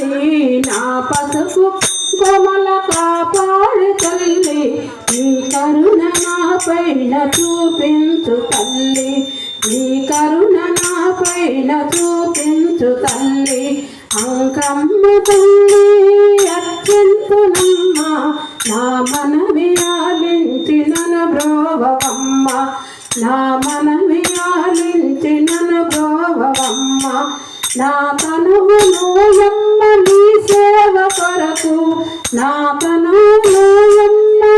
తల్లి నా పసుపు కొమల కాపాడు తల్లి. నీ కరుణ నా పైన చూపించు తల్లి. నీ కరుణ నా పైన చూపించు తల్లి. అంకమ్మ తల్లి అత్యంతునమ్మ నా మన ఆలించి నన్ను బ్రోవమ్మ నా మన ఆలించి నన్ను బ్రోవమ్మ నా తనువు నోయమ్మ నీ సేవ కొరకు నా తనువు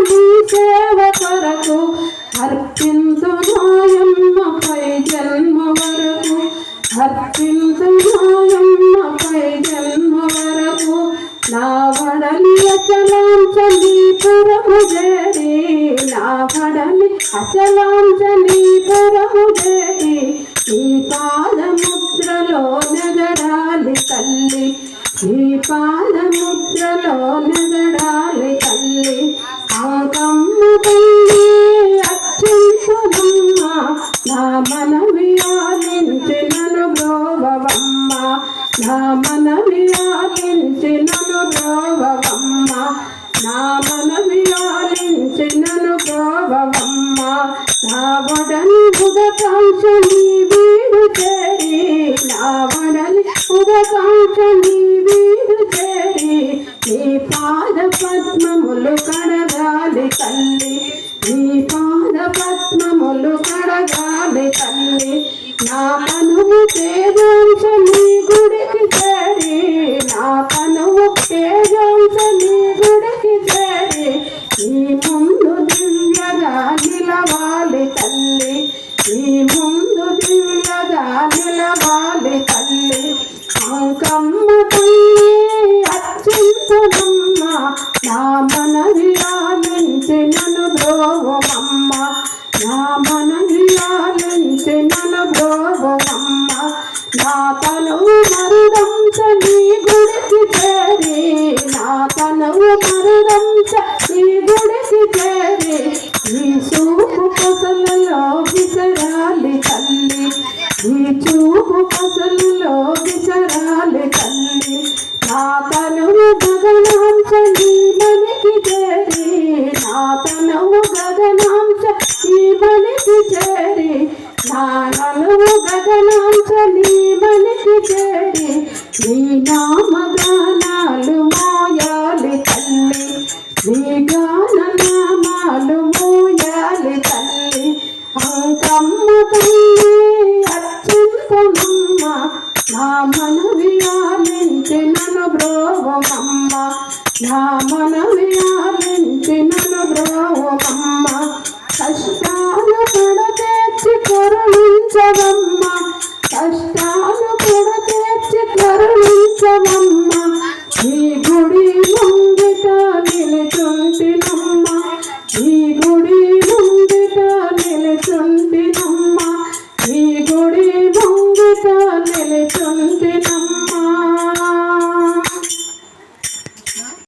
నీ సేవ కొరకు అర్పింతు నాయమ్మ పై జన్మ వరకు అర్పింతు నాయమ్మ పై జన్మ వరకు నా వడలి అచలాంచలి పురము జరి నా వడలి అచలాంచలి పురము జరి ఈ పాదముద్రలో నగడాలి తల్లి ఈ పాదముద్రలో నగడాలి తల్లి అంకమ్మ తల్లి అత్యంతమ్మ నా మనవి ఆలించి నన్ను బ్రోవమ్మ నా మనవి ఆలించి నన్ను బ్రోవమ్మ నా మనవి ఆలించి నన్ను నా వడని పద్మములు కడగాలి తల్లి. నీ పాద పద్మములు కడగాలి తల్లి. నా పనువు తేజాంశ నీ గుడికి చేరి. నా పనువు తేజాంశ నీ గుడికి చేరి. నీ ముందు దివ్యగా నిలవాలి తల్లి. నీ ముందు దివ్యగా నిలవాలి తల్లి. అంకమ్మ తల్లి అత్యంతనమ్మ నా మనవి ఆలించి నన్ను బ్రోవమ్మ. నా మనవి ఆలించి నన్ను బ్రోవమ్మ. నా తనువు మరుదంచ నీ గుడికి చేరి. నా తనువు మరుదంచ నీ గుడికి చేరి. నీ చూపు కొసలలో విసరాలి తల్లి. నీ చూపు కొసలలో విసరాలి తల్లి. నా తనువు గగనాంశ నీ మనికి చేరి నా తనువు గగనాంశ నీ మనికి చేరి నా నలువు గగనాంశ నీ చేరి నీ నామ గానాలు మోయాలి తల్లి నీ గాన నామాలు మోయాలి తల్లి అంకమ్మ తల్లి అత్యంతమమ్మ నా మనవి మనమే ఆలించిన బ్రావమ్మ కష్టాలు పడతేర్చి కరుణించవమ్మ. కష్టాలు పడతేర్చి కరుణించవమ్మ. ఈ గుడి ముంగిట నిలుచుంటినమ్మ. ఈ గుడి ముంగిట నిలుచుంటినమ్మ. ఈ గుడి ముంగిట నిలుచుంటి